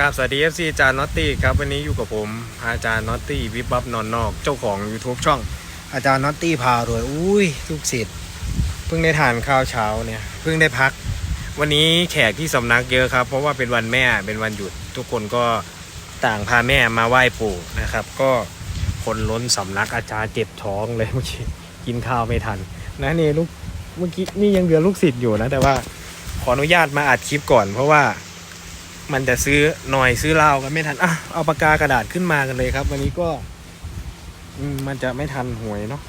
กราบสวัสดี FC อาจารย์น็อตตี้ครับวันนี้อยู่กับผมอาจารย์น็อตตี้วิบวับนอนนอกเจ้าของ YouTube ช่องอาจารย์น็อตตี้พารวยอุ้ยลูกศิษย์เพิ่งได้ทานข้าวเช้าเนี่ยเพิ่งได้พัก วันนี้แขกที่สำนักเยอะครับ เพราะว่าเป็นวันแม่เป็นวันหยุด ทุกคนก็ต่างพาแม่มาไหว้ปู่นะครับ ก็คนล้นสำนักอาจารย์เจ็บท้องเลยเมื่อกี้กินข้าวไม่ทัน นะนี่ลูกเมื่อกี้นี่ยังเหลือลูกศิษย์อยู่นะ แต่ว่าขออนุญาตมาอัดคลิปก่อน เพราะว่า มันจะซื้อหน่อยซื้อเหล้ากันไม่ทันอะเอาปากกากระดาษขึ้นมากันเลยครับ วันนี้ก็อืมมันจะไม่ทันหวยเนาะ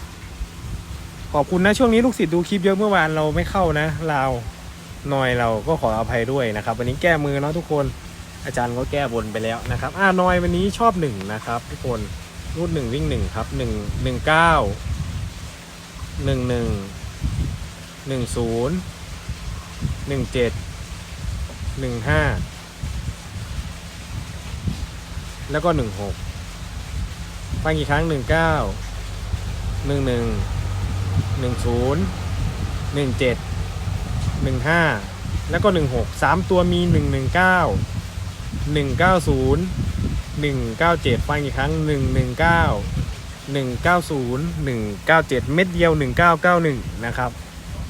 ขอบคุณนะช่วงนี้ลูกศิษย์ดูคลิปเยอะเมื่อวานเราไม่เข้านะเราหน่อยเราก็ขออภัยด้วยนะครับ วันนี้แก้มือเนาะทุกคนอาจารย์ก็แก้บนไปแล้วนะครับอ่าหน่อยวันนี้ชอบหนึ่งนะครับ ทุกคนรูดหนึ่งวิ่งหนึ่งครับหนึ่งหนึ่งเก้าหนึ่งหนึ่งหนึ่งศูนย์หนึ่งเจ็ดหนึ่งห้า แล้วก็หนึ่งหกฟังอีกครั้งหนึ่งเก้าหนึ่งหนึ่งหนึ่งศูนย์หนึ่งเจ็ดหนึ่งห้าแล้วก็หนึ่งหกสามตัวมีหนึ่งหนึ่งเก้าหนึ่งเก้าศูนย์หนึ่งเก้าเจ็ดฟังอีกครั้งหนึ่งหนึ่งเก้าหนึ่งเก้าศูนย์หนึ่งเก้าเจ็ดเม็ดเดียวหนึ่งเก้าเก้าหนึ่งนะครับ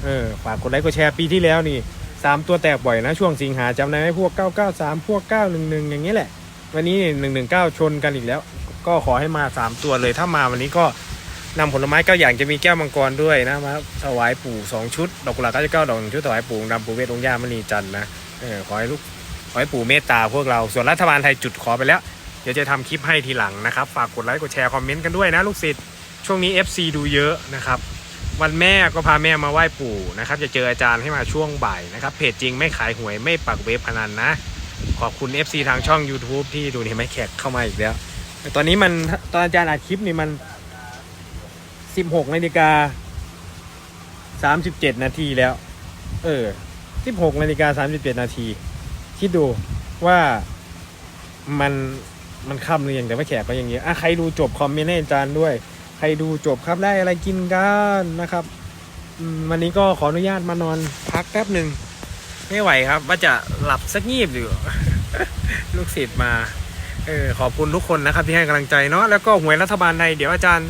เออฝากกดไลค์กดแชร์ปีที่แล้วนี่สามตัวแตกบ่อยนะช่วงสิงหาจำได้ไหมพวกเก้าเก้าสามพวกเก้าหนึ่งหนึ่งอย่างนี้แหละ วันนี้หนึ่งหนึ่งเก้าชนกันอีกแล้ว ก็ขอให้มาสามตัวเลย ถ้ามาวันนี้ก็นำผลไม้เก้าอย่างจะมีแก้วมังกรด้วยนะมาถวายปู่สองชุด ดอกกุหลาบเก้าเก้าดอกหนึ่งชุดถวายปู่ดำปู่เวทองค์ย่ามณีจันทร์นะเออขอให้ลูกขอให้ปู่เมตตาพวกเราส่วนรัฐบาลไทยจุดขอไปแล้ว เดี๋ยวจะทำคลิปให้ทีหลังนะครับ ฝากกดไลค์กดแชร์คอมเมนต์กันด้วยนะลูกศิษย์ช่วงนี้ FC ดูเยอะนะครับวันแม่ก็พาแม่มาไหว้ปู่นะครับจะเจออาจารย์ให้มาช่วงบ่ายนะครับเพจจริงไม่ขายหวยไม่ปักเว็บพนันนะ ขอบคุณ FC ทางช่อง YouTube ที่ดูนี่ไม่แขกเข้ามาอีกแล้วแต่ตอนนี้มันตอนอาจารย์อัดคลิปนี่มัน 16นาฬิกา37 นาทีแล้ว เออ 16นาฬิกา37 นาทีคิดดูว่ามันมันค่ำหรือยังแต่ว่าแขกก็อย่างเงี้ยอะใครดูจบคอมเมนต์ให้อาจารย์ด้วย ใครดูจบครับได้อะไรกินกันนะครับอืมวันนี้ก็ขออนุญาตมานอนพักแป๊บหนึ่ง ไม่ไหวครับ ว่าจะหลับสักงีบอยู่ ลูกศิษย์มาเออขอบคุณทุกคนนะครับที่ให้กำลังใจเนาะแล้วก็หวยรัฐบาลในเดี๋ยวอาจารย์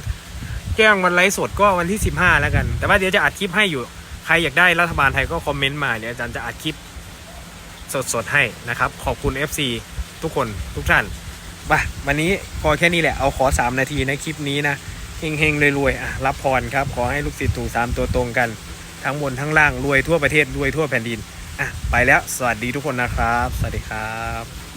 แจ้งวันไลฟ์สดก็วันที่ 15 แล้วกัน แต่ว่าเดี๋ยวจะอัดคลิปให้อยู่ ใครอยากได้รัฐบาลไทยก็คอมเมนต์มาเดี๋ยวอาจารย์จะอัดคลิปสดๆให้นะครับ ขอบคุณ FC ทุกคนทุกท่านบ่ะวันนี้พอแค่นี้แหละเอาขอ 3 นาทีนะคลิปนี้นะเฮงๆรวยๆอะรับพรครับ ขอให้ลูกศิษย์ถูกสามตัวตรงกัน ทั้งบนทั้งล่างรวยทั่วประเทศรวยทั่วแผ่นดิน อะไปแล้วสวัสดีทุกคนนะครับ สวัสดีครับ